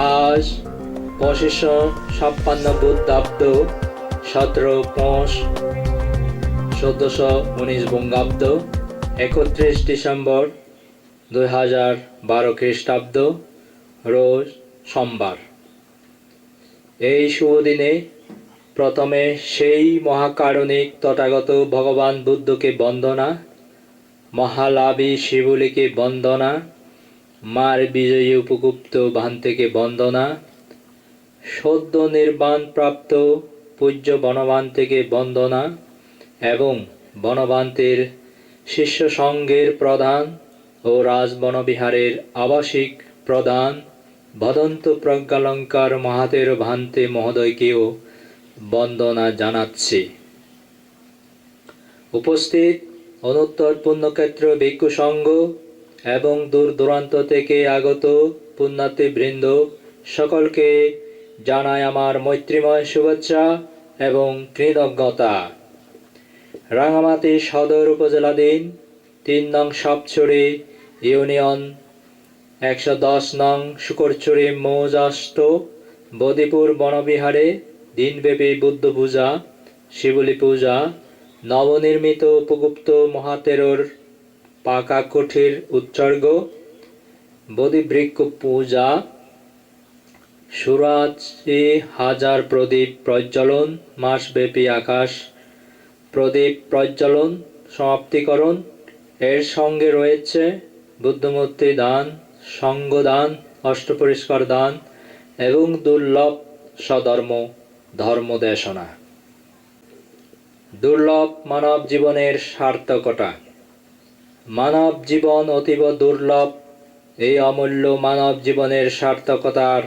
আজ পঁচিশশো ছাপ্পান্ন বুদ্ধাব্দ সতেরো পৌষ চোদ্দোশো উনিশ বঙ্গাব্দ একত্রিশ ডিসেম্বর দুই হাজার বারো খ্রিস্টাব্দ রোজ সোমবার। এই শুভ দিনে প্রথমে সেই মহাকারণিক তথাগত ভগবান বুদ্ধকে বন্দনা, মহালাভী শিবলিকে বন্দনা মার বিজয়ী উপগুপ্ত ভান্তিকে বন্দনা, সদ্য নির্বাণ প্রাপ্ত পূজ্য বনবান থেকে বন্দনা এবং বনবান্তের শিষ্য সঙ্গের প্রধান ও রাজবনবিহারের আবাসিক প্রধান ভদন্ত প্রজ্ঞালঙ্কার মহাতের ভান্তে মহোদয়কেও বন্দনা জানাচ্ছি। উপস্থিত অনুত্তর পুণ্যক্ষেত্র ভিক্ষু সংঘ এবং দূর দূরান্ত থেকে আগত পুণ্যার্থী বৃন্দ সকলকে জানাই আমার মৈত্রীময় শুভেচ্ছা এবং কৃতজ্ঞতা। রাঙামাটি সদর উপজেলাধীন তিন নং সাপছড়ি ইউনিয়ন একশো দশ নং শুকরছড়ি মৌজাষ্ট বদিপুর বনবিহারে দিনব্যাপী বুদ্ধ পূজা, শিবলী পূজা, নবনির্মিত উপগুপ্ত মহাতেরোর পাকা কুঠির উৎসর্গ, বদিবৃক্ষ পূজা সুরাজি হাজার প্রদীপ প্রজ্বলন, মাসব্যাপী আকাশ প্রদীপ প্রজ্বলন, সমাপ্তিকরণ। এর সঙ্গে রয়েছে বুদ্ধমূর্তি দান সঙ্গ দান অষ্টপরিষ্কার দান এবং দুর্লভ সধর্ম ধর্মদেশনা দুর্লভ মানব জীবনের সার্থকতা। মানব জীবন অতীব দুর্লভ, এই অমূল্য মানব জীবনের সার্থকতার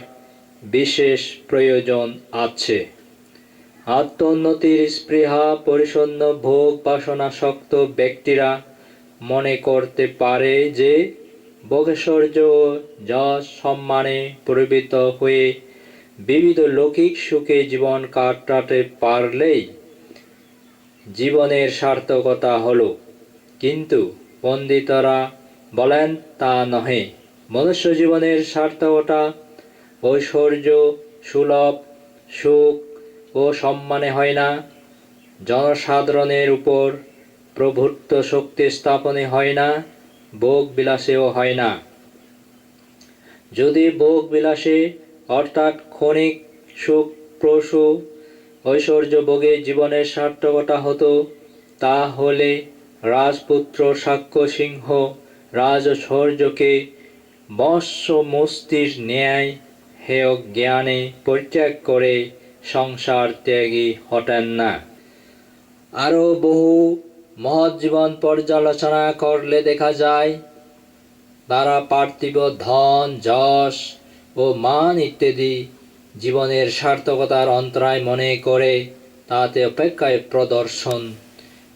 বিশেষ প্রয়োজন আছে। আত্মোন্নতির স্পৃহা, পরিচ্ছন্ন ভোগ বাসনাসক্ত ব্যক্তিরা মনে করতে পারে যে ভোগেশ্বর্য ও যশ সম্মানে প্রবৃত হয়ে বিবিধ লৌকিক সুখে জীবন কাটাতে পারলেই জীবনের সার্থকতা হলো। কিন্তু পণ্ডিতরা বলেন, তা নহে। মনুষ্য জীবনের সার্থকতা ঐশ্বর্য, সুলভ, সুখ ও সম্মানে হয় না। জনসাধারণের উপর প্রভুত্ব শক্তি স্থাপনে হয় না। ভোগ বিলাসেও হয় না। যদি ভোগ বিলাসে, অর্থাৎ ক্ষণিক সুখ প্রসূ, ঐশ্বর্য ভোগে জীবনের সার্থকতা হতো, তাহলে রাজপুত্র সাক্ষ্য সিংহ রাজশৌর্যকে বৎস মস্তির ন্যায় হেয় জ্ঞানে পরিত্যাগ করে সংসার ত্যাগী হতেন না। আরও বহু মহৎ জীবন পর্যালোচনা করলে দেখা যায়, তারা পার্থিব ধন, যশ ও মান ইত্যাদি জীবনের সার্থকতার অন্তরায় মনে করে তাতে অপেক্ষায় প্রদর্শন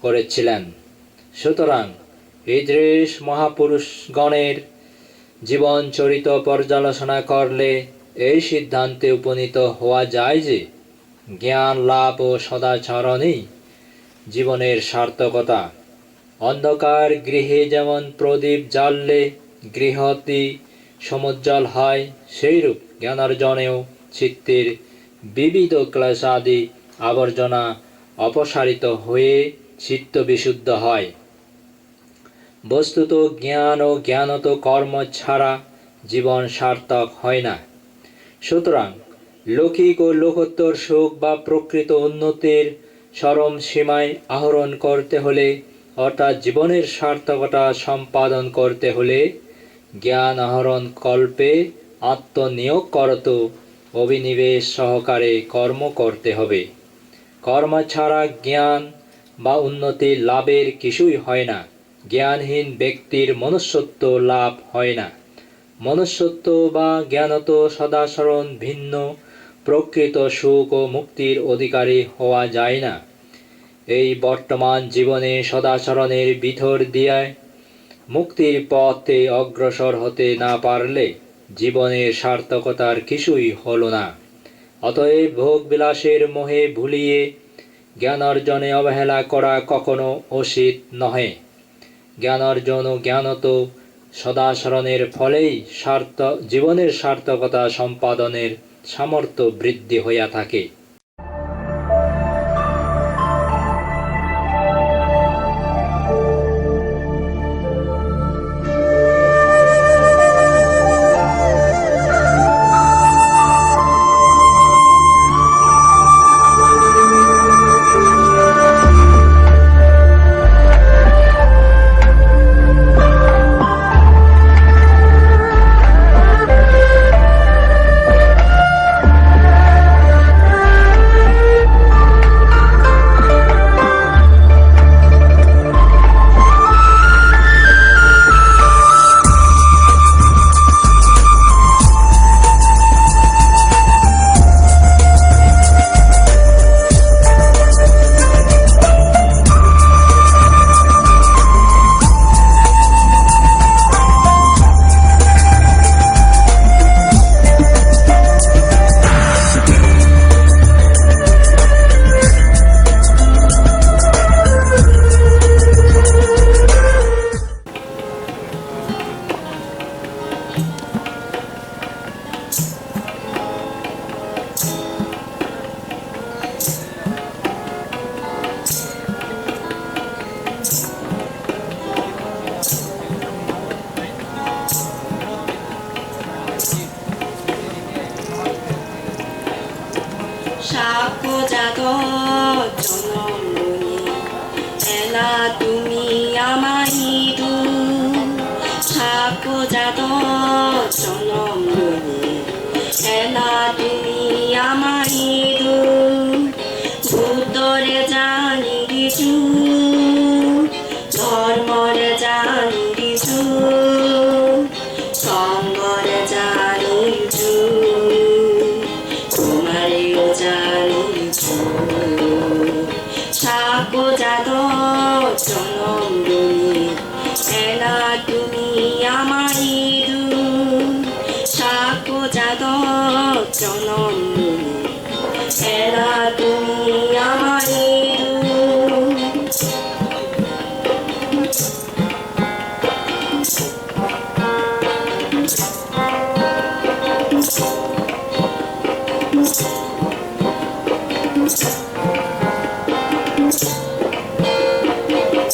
করেছিলেন। সুতরাং ইদ্রিস মহাপুরুষগণের জীবন চরিত পর্যালোচনা করলে এই সিদ্ধান্তে উপনীত হওয়া যায় যে, জ্ঞান, লাভ ও সদাচরণই জীবনের সার্থকতা। অন্ধকার গৃহে যেমন প্রদীপ জ্বাললে গৃহটি সমুজ্জ্বল হয়, সেইরূপ জ্ঞানার্জনেও চিত্তের বিবিধ ক্লেশাদি আবর্জনা অপসারিত হয়ে চিত্ত বিশুদ্ধ হয়। বস্তুত জ্ঞান ও জ্ঞানত কর্ম ছাড়া জীবন সার্থক হয় না। সুতরাং লৌকিক ও লোকোত্তর সুখ বা প্রকৃত উন্নতির চরম সীমায় আহরণ করতে হলে, অর্থাৎ জীবনের সার্থকতা সম্পাদন করতে হলে, জ্ঞান আহরণ কল্পে আত্মনিয়োগ করত অভিনিবেশ সহকারে কর্ম করতে হবে। কর্ম ছাড়া জ্ঞান বা উন্নতি লাভের কিছুই হয় না। জ্ঞানহীন ব্যক্তির মনুষ্যত্ব লাভ হয় না। মনুষ্যত্ব বা জ্ঞানত সদাচরণ ভিন্ন, প্রকৃত সুখ ও মুক্তির অধিকারী হওয়া যায় না। এই বর্তমান জীবনে সদাচরণের ভিতর দিয়ায় মুক্তির পথে অগ্রসর হতে না পারলে জীবনের সার্থকতার কিছুই হলো না। অতএব ভোগ বিলাসের মোহে ভুলিয়ে জ্ঞান অর্জনে অবহেলা করা কখনো উচিত নহে। জ্ঞান অর্জন ও জ্ঞানত। সদাচরণের ফলেই সার্থ জীবনের সার্থকতা সম্পাদনের সামর্থ্য বৃদ্ধি হইয়া থাকে। 바꾸자고.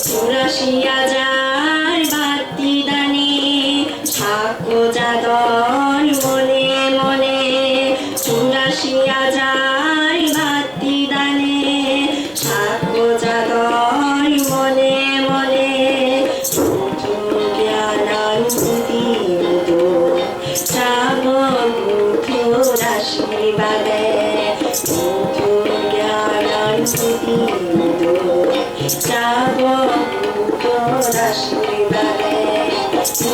চুরাশি হাজার বাতি দানে থাকো যাদর মনে মনে। চুরাশি হাজার বাতি দানে থাকো যাদর মনে মনে। জ্ঞানানুভূতি শ্রাবণ আশীর্বাদে আশীর্বাদে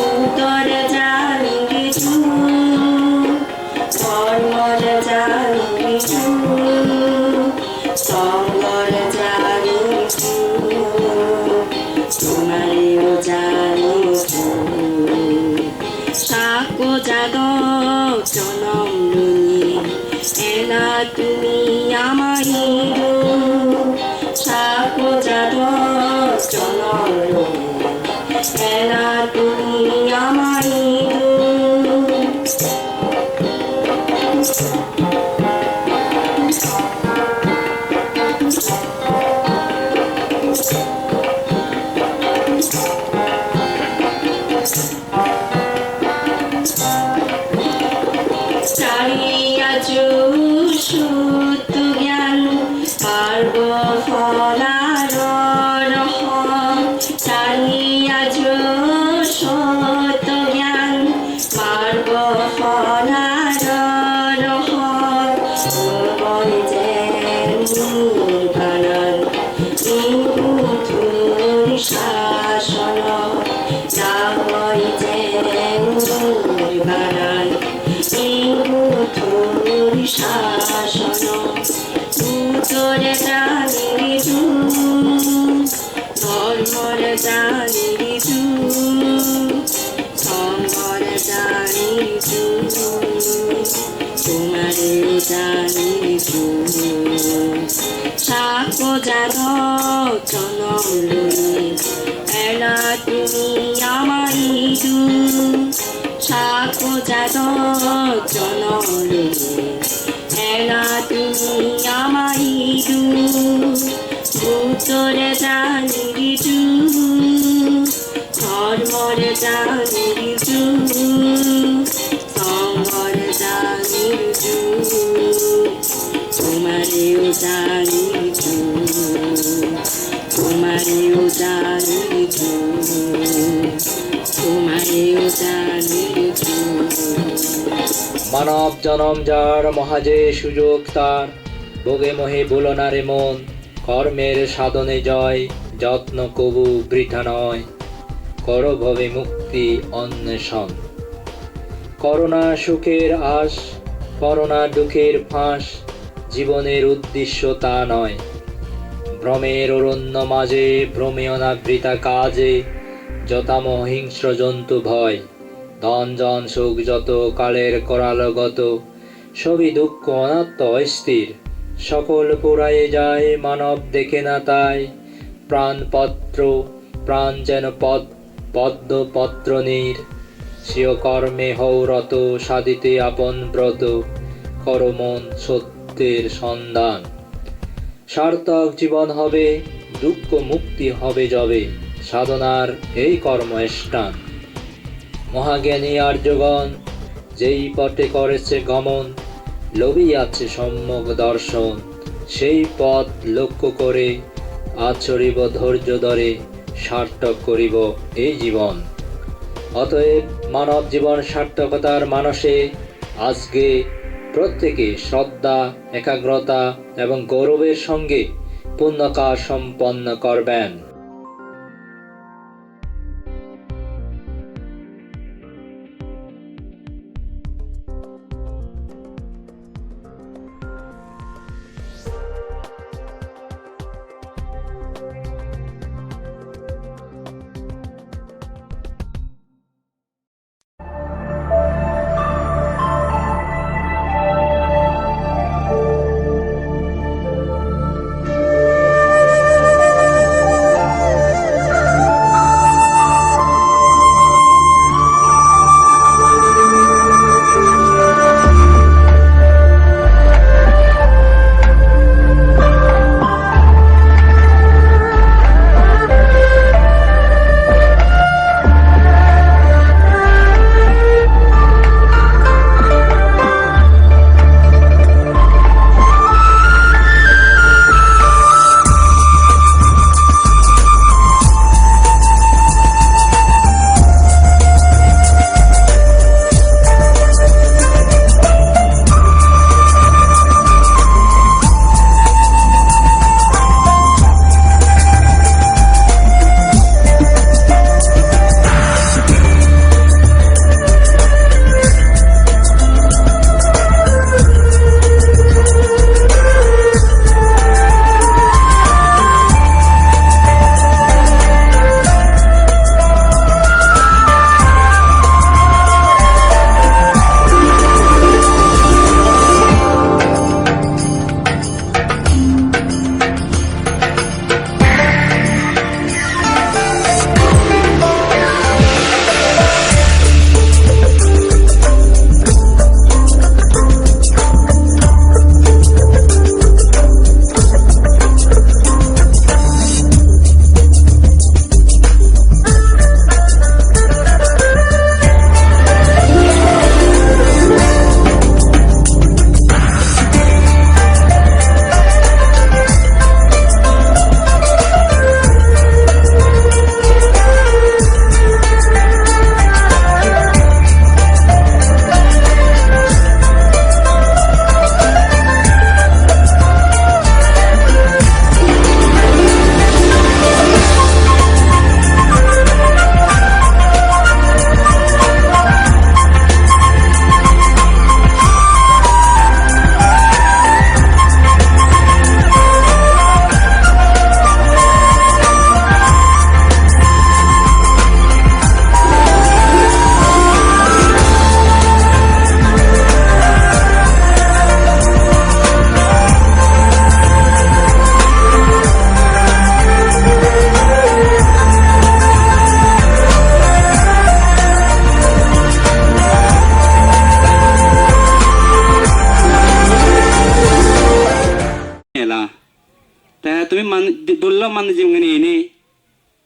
উত্তর জানি কিছু ধর্মর জানি কিছু সঙ্গর জানি কিছু তোমারও জানি কিছু সাকো জাগ জনম এলা তুমি আমায় এলা তুমি ধর্মর জানি সম্বর জানি তোমারে জানি সাকো জাগ জনম এলা তুমি জনলে এলা তুমি দু মানব জনম যার মহাজে সুযোগ তার। ভোগে মোহে বলো না রে মন, কর্মের সাধনে জয়, যত্ন কবু বৃথা নয়। কর ভবে মুক্তি অন্বেষণ। করোনা সুখের আশ, করোনা দুঃখের ফাঁস, জীবনের উদ্দেশ্য তা নয়। ভ্রমের অরণ্য মাঝে ভ্রমেয় না বৃথা কাজে যতাম হিংস্র জন্তু ভয়। ধন জন সুখ যত, কালের করালগত সবই দুঃখ অনাত্ম অস্থির। সকল পুরায়ে যায়, মানব দেখে না তাই। প্রাণপত্র, প্রাণ যেন পদ, পদ্ম পত্র নীর। স্বীয় কর্মে হৌরত সাধিতে আপন ব্রত। করমন সত্যের সন্ধান। সার্থক জীবন হবে, দুঃখ মুক্তি হবে যবে। সাধনার এই কর্মস্থান। মহাজ্ঞানী আর্যগণ যেই পথে করেছে গমন, লবিয়াছে সম্যক দর্শন, সেই পথ লক্ষ্য করে আচরিব ধৈর্য ধরে সার্থক করিব এই জীবন। অতএব মানব জীবন সার্থকতার মানসে আজকে প্রত্যেকে শ্রদ্ধা, একাগ্রতা এবং গৌরবের সঙ্গে পুণ্যকাজ সম্পন্ন করবেন।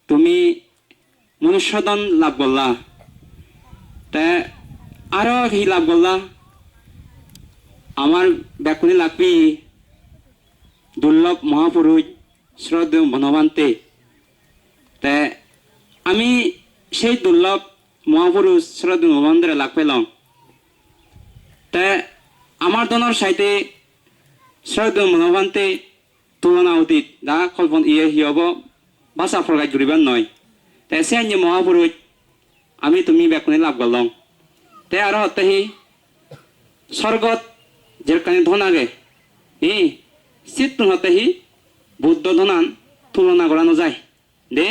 তুমি মনুষ্যদন লাভ করলা। তে আরও কি লাভ করলা? আমার ব্যাকুনি লাগবি। দুর্লভ মহাপুরুষ শ্রদ্ধেয় বনবান্তে তে আমি সেই দুর্লভ মহাপুরুষ শ্রদ্ধেয় বনবান্তে লাভ পেলাম। তে আমার দনের সাইতে শ্রদ্ধেয় মনোবান্তে তুলনা উচিত দা কল্পন ইয়ে হিয়ব ভাষা প্রকাশ করিবার নয় তে সে আন্য মহাপুরুষ আমি তুমি ব্যাকুনি লাভ করলাম তে আর হতেহি স্বর্গত যেখানে ধন আগে। ই চিত্ত হতেহি বুদ্ধ ধনান তুলনা করানো যায় দে